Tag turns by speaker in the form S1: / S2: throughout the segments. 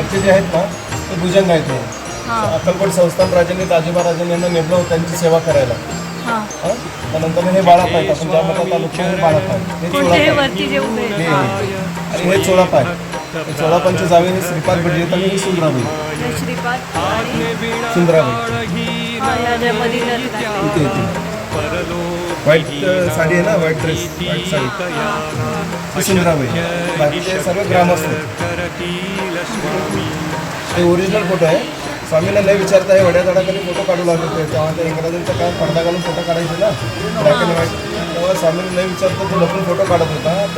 S1: वरचे जे आहेत ना ते भुजंग आहेत हे. अक्कलकोट संस्थान राजांनी दाजीबा राजांनी यांना नेमलं होतं त्यांची सेवा करायला
S2: हां
S1: हं? त्यानंतर हे बाळाप आहेत आपण ज्या मठात आलो ते हे बाळाप आहे
S2: कोणते
S1: चोळाप आहे.
S2: वरती जे उभे आहेत?
S1: आणि हे चोळाप आहे हे चोळापांच्या जावे हे श्रीपाद भटजी आहेत आणि ही सुंदराबाई
S2: हे श्रीपाद आणि
S1: सुंदराबाई
S2: हा, या ज्या.
S1: इथे व्हाईट अ, साडी आहे ना white dress white sari. Sundarabai बाकीचे सर्व ग्रामस्थ आहेत. हे ओरिजिनल फोटो आहे. स्वामीला नाही विचारता हे वड्या झाडाखाली फोटो काढू लागले होते तेव्हा ते इंग्रजांचा काय पडदा घालून फोटो काढायचे ना. ब्लॅक अँड व्हाईट तेव्हा स्वामीला नाही विचारता तो लपून फोटो काढत होता. तर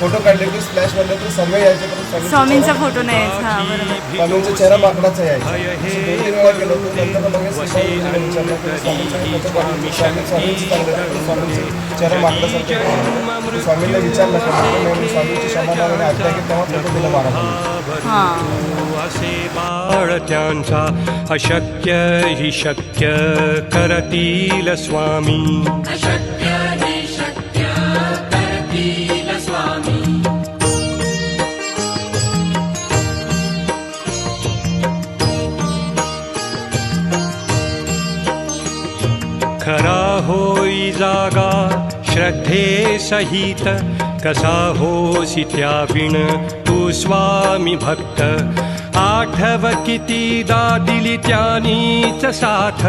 S1: फोटो काढले की स्प्लॅश मारले तर सर्व यायचे पण स्वामींचा
S2: फोटो नाही. हा बरोबर.
S1: स्वामींचा चेहरा माकडाचा यायचा. असं दोन तीन वेळा गेलो होतो. नंतर मग हे गुरुजींना विचारलं की स्वामींचा फोटो काढून स्वामी स्वामींचं चांगलं आहे. पण स्वामींचं चेहरा माकडासारखं आहे. तर स्वामींना विचारलं का तर मी स्वामींची क्षमा मागणे आज्ञा की तेव्हा फोटो दिला महाराजांनी
S2: हा
S3: असे बाळ त्यांचा. अशक्य हि शक्य करतील स्वामी. खरा होई जागा श्रद्धे सहित कसा होसी त्याविण तू स्वामी भक्त। आठव कितीदा दिली त्यानीच साथ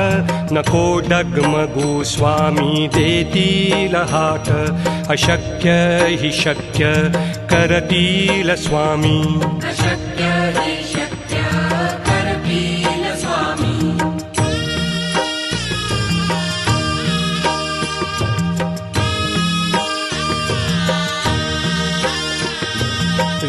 S3: नको डगमगू स्वामी देतील हात। अशक्य हि शक्य करतील स्वामी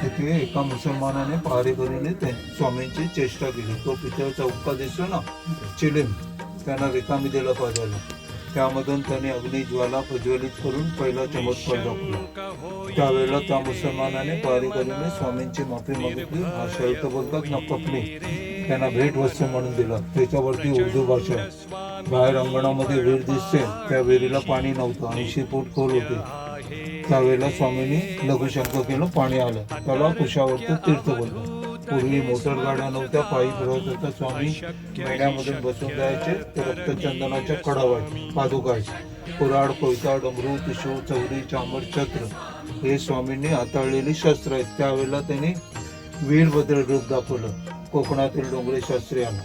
S4: तिथे एका मुसलमानाने पहारेकरीने ते स्वामींची चेष्टा केली. तो पित्याचा चौका दिसतो ना चिलीम त्यांना रिकामी दिला पाहिजे त्यामधून त्याने अग्नी ज्वाला प्रज्वलित करून पहिला चमत्कार दाखवला. त्यावेळेला त्या मुसलमानाने पहारेकरीने स्वामींची माफी मागितली. हा शर्ट बोलतात ना कपडे त्यांना भेट वस्तू म्हणून दिला. त्याच्यावरती उर्दू भाषा बाहेर अंगणामध्ये विहीर दिसते. त्या विहिरीला पाणी नव्हतं. ऐंशी फूट खोल होते. त्यावेळेला स्वामींनी लघुशंक केलं पाणी आलं. त्याला कुशावरचं तीर्थ बोललं पूर्वी मोटर गाड्या नव्हत्या पायी फिरवत होता स्वामी. मेढ्यामधून बसून जायचे ते रक्तचंदनाच्या कडावाय पादुकायचे कुराड कोयता डमरू टिशू चौरी चांबर छत्र हे स्वामींनी हाताळलेली शस्त्र आहेत. त्यावेळेला त्यांनी वीरभद्र रूप दाखवलं. कोकणातील डोंगरे शास्त्रीयांना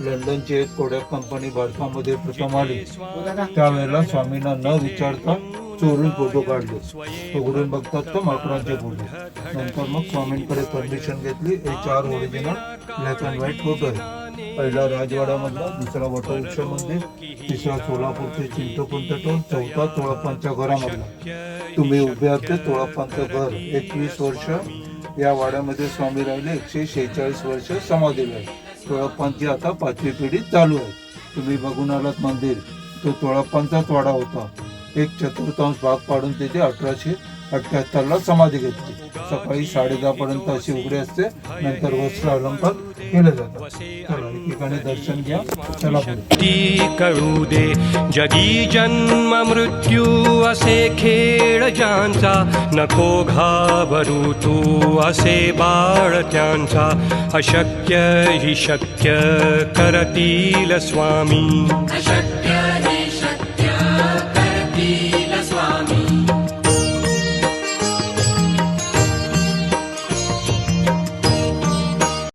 S4: लंडनची एक कोडॅक कंपनी भारतामध्ये प्रथम आली. त्यावेळेला स्वामींना न विचारता चोरून फोटो काढले. उघडून बघतात तर माकडांचे फोटो? नंतर मग स्वामींकडे परमिशन घेतली. हे चार original black and white photo आहे. पहिला राजवाडामधला दुसरा वटवृक्ष मंदिर तिसरा सोलापूरचे चिंतपूर टोल चौथा तोळप्पांच्या घरामधला. तुम्ही उभे आहात ते तोळप्पांचं घर. एकवीस वर्ष या वाड्यामध्ये स्वामी राहिले. एकशे शेहेचाळीस वर्ष समाधीला आहे तोळप्पांची आता पाचवी पिढी चालू आहे. तुम्ही बघून आलात मंदिर. तो तोळप्पांचाच वाडा होता. एक चतुर्थांश भाग पाडून तिथे अठराशे अठ्ठ्याहत्तरला समाधी घेतली. सकाळी साडेदहा पर्यंत अशी उघडी असते नंतर वस्त्र अलंकार केले जातात. एकीकडे दर्शन घ्या. चला
S3: कळू दे जगी जन्म मृत्यू असे खेळ ज्यांचा. नको घाबरू तू असे बाळ त्यांचा. अशक्य हि शक्य करतील स्वामी.
S5: अशक्य